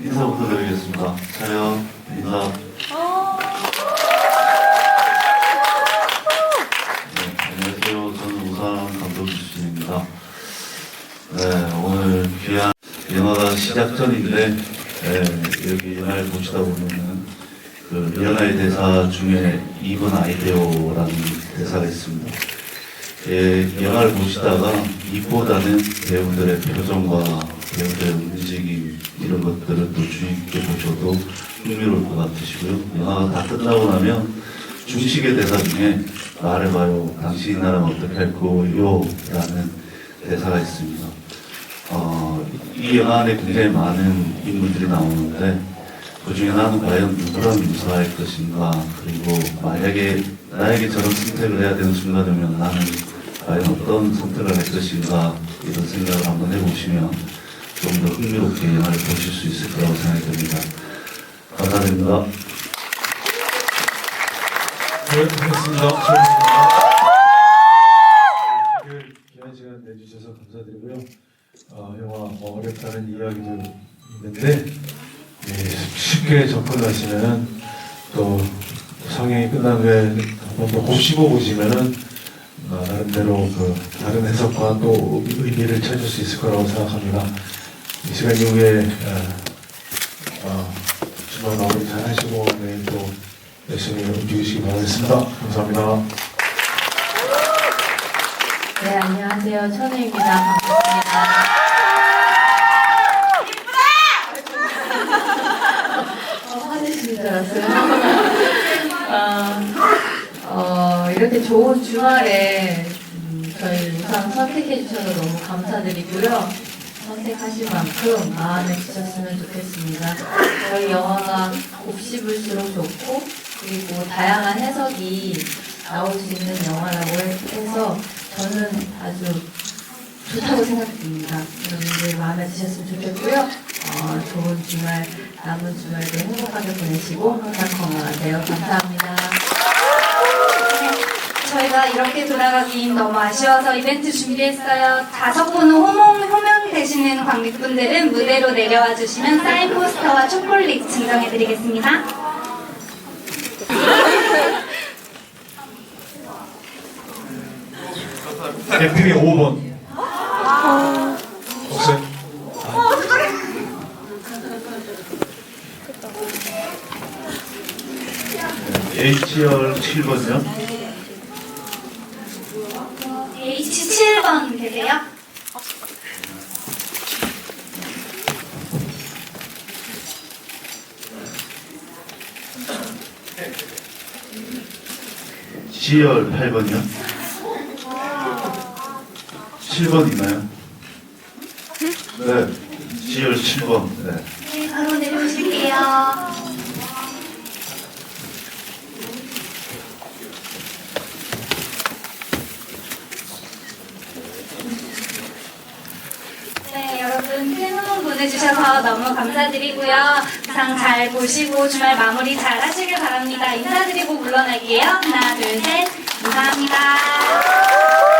인사부터 드리겠습니다. 자연 인사. 네, 안녕하세요. 저는 우상 감독 출신입니다. 네, 오늘 귀한 연화가 시작 전인데 네, 여기 연화를 보시다 보면은 그 연화의 대사 중에 이번 아이디어라는 대사가 있습니다. 예, 영화를 보시다가 입보다는 배우들의 표정과 배우들의 움직임 이런 것들을 또 주의 깊게 보셔도 흥미로울 것 같으시고요. 영화가 다 끝나고 나면 중식의 대사 중에 말해봐요. 당신 이 나라면 어떻게 할 거요? 라는 대사가 있습니다. 어, 이 영화 안에 굉장히 많은 인물들이 나오는데 그 중에 나는 과연 누구랑 유사할 것인가 그리고 만약에 나에게 저런 선택을 해야 되는 순간 오면 나는 과연 어떤 선택을 할 것인가 이런 생각을 한번 해보시면 좀 더 흥미롭게 영화를 보실 수 있을 거라고 생각이 듭니다. 감사드립니다. 네. 조현입니다. 일요일 귀한 시간 내주셔서 감사드리고요. 어, 영화 어렵다는 이야기도 있는데 예, 쉽게 접근하시면은 또 상영이 끝난 후에 한번 더 곱씹어 보시면은 어, 나름대로 그 다른 해석과 또 의미를 찾을 수 있을 거라고 생각합니다. 이 시간 이후에 어, 어, 주말 마무리 잘 하시고 내일 또 열심히 움직이시기 바라겠습니다. 감사합니다. 네, 안녕하세요. 천우입니다. 반갑습니다. 어, 알았어요. 어, 어, 이렇게 좋은 주말에 음, 저희 우상 선택해 주셔서 너무 감사드리고요. 선택하신 만큼 마음에 드셨으면 좋겠습니다. 저희 영화가 곱씹을수록 좋고 그리고 다양한 해석이 나올 수 있는 영화라고 해서 저는 아주 좋다고 생각됩니다. 여러분들 마음에 드셨으면 좋겠고요. 어, 좋은 주말, 남은 주말도 행복하게 보내시고 항상 건강하세요. 감사합니다. 저희가 이렇게 돌아가긴 너무 아쉬워서 이벤트 준비했어요. 다섯 분 호명, 호명 되시는 관객분들은 무대로 내려와 주시면 사인 포스터와 초콜릿 증정해드리겠습니다. 대표이 5번. HR 7번요. H7번 계세요? G열 8번요. 7번 있나요? 네. G열 7번. 네. 네, 바로 내려오실게요. 큰 후원 보내주셔서 너무 감사드리고요. 상잘 보시고 주말 마무리 잘 하시길 바랍니다. 인사드리고 물러날게요. 하나, 둘, 셋. 감사합니다.